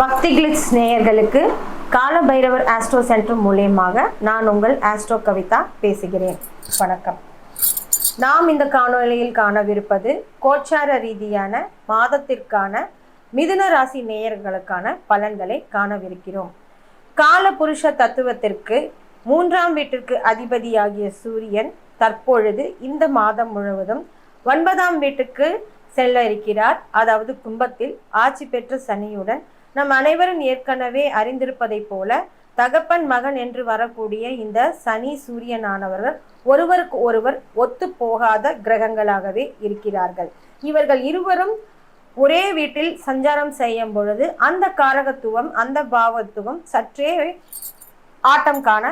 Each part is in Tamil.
பக்தி கிளிட்ஸ் நேயர்களுக்கு கால பைரவர் ஆஸ்ட்ரோ சென்டர் மூலியமாக நான் உங்கள் ஆஸ்ட்ரோ கவிதா பேசுகிறேன். வணக்கம். நாம் இந்த காணொளியில் காணவிருப்பது கோச்சார ரீதியான மாதத்திற்கான மிதுன ராசி நேயர்களுக்கான பலன்களை காணவிருக்கிறோம். கால புருஷ தத்துவத்திற்கு மூன்றாம் வீட்டிற்கு அதிபதியாகிய சூரியன் தற்பொழுது இந்த மாதம் முழுவதும் ஒன்பதாம் வீட்டுக்கு செல்ல இருக்கிறார். அதாவது கும்பத்தில் ஆட்சி பெற்ற சனியுடன் நம் அனைவரும் ஏற்கனவே அறிந்திருப்பதைப் போல தகப்பன் மகன் என்று வரக்கூடிய இந்த சனி சூரியனானவர்கள் ஒருவருக்கு ஒருவர் ஒத்து போகாத கிரகங்களாகவே இருக்கிறார்கள். இவர்கள் இருவரும் ஒரே வீட்டில் சஞ்சாரம் செய்யும் பொழுது அந்த காரகத்துவம் அந்த பாவத்துவம் சற்றே ஆட்டம் காண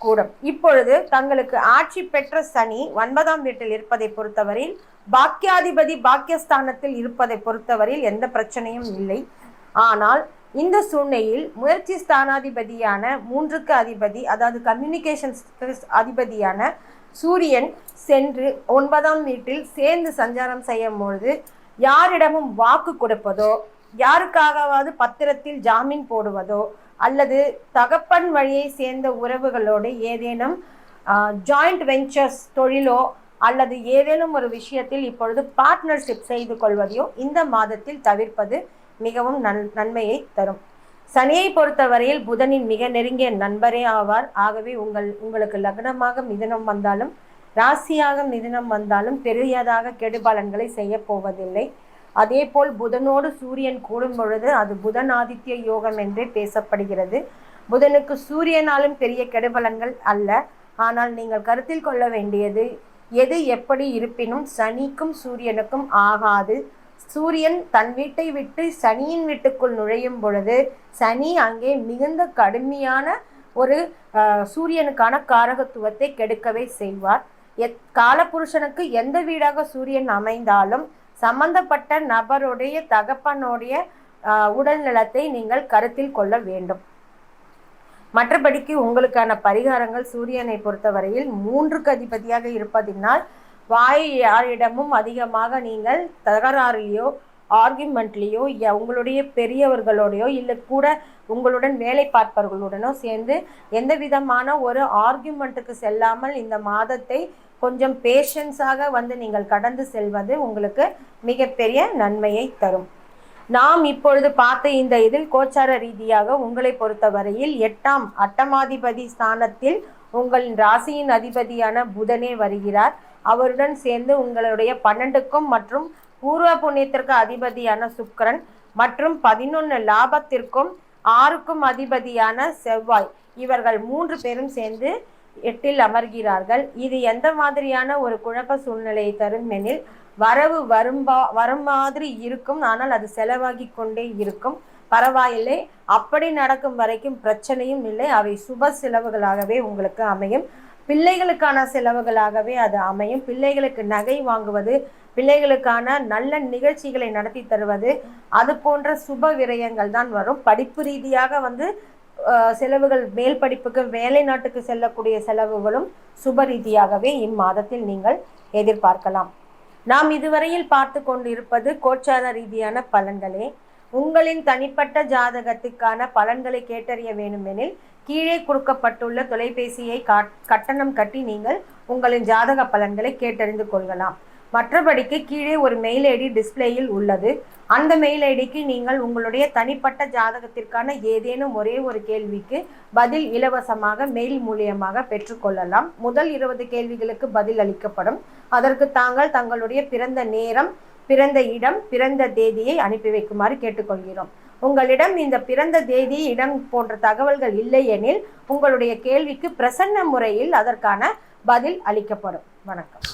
கூடும். இப்பொழுது தங்களுக்கு ஆட்சி பெற்ற சனி ஒன்பதாம் வீட்டில் இருப்பதை பொறுத்தவரையில் பாக்கியாதிபதி பாக்கியஸ்தானத்தில் இருப்பதை பொறுத்தவரையில் எந்த பிரச்சனையும் இல்லை. ஆனால் இந்த சூழ்நிலையில் முயற்சி ஸ்தானாதிபதியான மூன்றுக்கு அதிபதி அதாவது கம்யூனிகேஷன் அதிபதியான சூரியன் சென்று ஒன்பதாம் வீட்டில் சேர்ந்து சஞ்சாரம் செய்யும் பொழுது யாரிடமும் வாக்கு கொடுப்பதோ யாருக்காகவாவது பத்திரத்தில் ஜாமீன் போடுவதோ அல்லது தகப்பன் வழியை சேர்ந்த உறவுகளோடு ஏதேனும் ஜாயிண்ட் வெஞ்சர்ஸ் தொழிலோ அல்லது ஏதேனும் ஒரு விஷயத்தில் இப்பொழுது பார்ட்னர்ஷிப் செய்து கொள்வதையோ இந்த மாதத்தில் தவிர்ப்பது மிகவும் நன் நன்மையை தரும். சனியை பொறுத்தவரையில் புதனின் மிக நெருங்கிய நண்பரே ஆவார். ஆகவே உங்கள் உங்களுக்கு லக்னமாக மிதனம் வந்தாலும் ராசியாக மிதனம் வந்தாலும் பெரியதாக கெடுபலன்களை செய்ய போவதில்லை. அதே போல் புதனோடு சூரியன் கூடும் பொழுது அது புதன் ஆதித்ய யோகம் என்றே பேசப்படுகிறது. புதனுக்கு சூரியனாலும் பெரிய கெடுபலன்கள் அல்ல. ஆனால் நீங்கள் கருத்தில் கொள்ள வேண்டியது எது எப்படி இருப்பினும் சனிக்கும் சூரியனுக்கும் ஆகாது. சூரியன் தன் வீட்டை விட்டு சனியின் வீட்டுக்குள் நுழையும் பொழுது சனி அங்கே மிகுந்த கடுமையான ஒரு சூரியனுக்கான காரகத்துவத்தை கெடுக்கவே செய்வார். எத் காலபுருஷனுக்கு எந்த வீடாக சூரியன் அமைந்தாலும் சம்பந்தப்பட்ட நபருடைய தகப்பனுடைய உடல் நலத்தை நீங்கள் கருத்தில் கொள்ள வேண்டும். மற்றபடிக்கு உங்களுக்கான பரிகாரங்கள் சூரியனை பொறுத்தவரையில் மூன்றுக்கு அதிபதியாக இருப்பதினால் வாய் யாரிடமும் அதிகமாக நீங்கள் தகராறுலையோ ஆர்குமெண்ட்லேயோ உங்களுடைய பெரியவர்களோடையோ இல்லை கூட உங்களுடன் வேலை பார்ப்பவர்களுடனோ சேர்ந்து எந்த விதமான ஒரு ஆர்குமெண்ட்டுக்கு செல்லாமல் இந்த மாதத்தை கொஞ்சம் பேஷன்ஸாக வந்து நீங்கள் கடந்து செல்வது உங்களுக்கு மிகப்பெரிய நன்மையை தரும். நாம் இப்பொழுது பார்த்த இந்த இதில் கோச்சார ரீதியாக உங்களை பொறுத்தவரையில் எட்டாம் அட்டமாதிபதி ஸ்தானத்தில் உங்களின் ராசியின் அதிபதியான புதனே வருகிறார். அவருடன் சேர்ந்து உங்களுடைய பன்னெண்டுக்கும் மற்றும் பூர்வ புண்ணியத்திற்கு அதிபதியான சுக்கரன் மற்றும் பதினொன்று லாபத்திற்கும் ஆறுக்கும் அதிபதியான செவ்வாய். இவர்கள் மூன்று பேரும் சேர்ந்து எட்டில் அமர்கிறார்கள். இது எந்த மாதிரியான ஒரு குழப்ப சூழ்நிலையை தரும் எனில் வரவு வரும்பா வரும் மாதிரி இருக்கும் ஆனால் அது செலவாகி கொண்டே இருக்கும். பரவாயில்லை அப்படி நடக்கும் வரைக்கும் பிரச்சனையும் இல்லை. அவை சுப செலவுகளாகவே உங்களுக்கு அமையும். பிள்ளைகளுக்கான செலவுகளாகவே அது அமையும். பிள்ளைகளுக்கு நகை வாங்குவது பிள்ளைகளுக்கான நல்ல நிகழ்ச்சிகளை நடத்தி தருவது அது போன்ற சுப விரயங்கள் தான் வரும். படிப்பு ரீதியாக வந்து செலவுகள் மேல் படிப்புக்கு வேலை நாட்டுக்கு செல்லக்கூடிய செலவுகளும் சுப ரீதியாகவே இம்மாதத்தில் நீங்கள் எதிர்பார்க்கலாம். நாம் இதுவரையில் பார்த்து கொண்டிருப்பது கோச்சார ரீதியான பலன்களே. உங்களின் தனிப்பட்ட ஜாதகத்துக்கான பலன்களை கேட்டறிய வேண்டுமெனில் கீழே கொடுக்கப்பட்டுள்ள தொலைபேசியை கட்டணம் கட்டி நீங்கள் உங்களின் ஜாதக பலன்களை கேட்டறிந்து கொள்ளலாம் மற்றபடிக்கு கீழே ஒரு மெயில் ஐடி டிஸ்பிளேயில் உள்ளது. அந்த மெயில் ஐடிக்கு நீங்கள் உங்களுடைய தனிப்பட்ட ஜாதகத்திற்கான ஏதேனும் ஒரே ஒரு கேள்விக்கு பதில் இலவசமாக மெயில் மூலியமாக பெற்றுக்கொள்ளலாம் முதல் இருபது கேள்விகளுக்கு பதில் அளிக்கப்படும். அதற்கு தாங்கள் தங்களுடைய பிறந்த நேரம் பிறந்த இடம் பிறந்த தேதியை அனுப்பி வைக்குமாறு கேட்டுக்கொள்கிறோம். உங்களிடம் இந்த பிறந்த தேதி இடம் போன்ற தகவல்கள் இல்லை எனில் உங்களுடைய கேள்விக்கு பிரசன்ன முறையில் அதற்கான பதில் அளிக்கப்படும். வணக்கம்.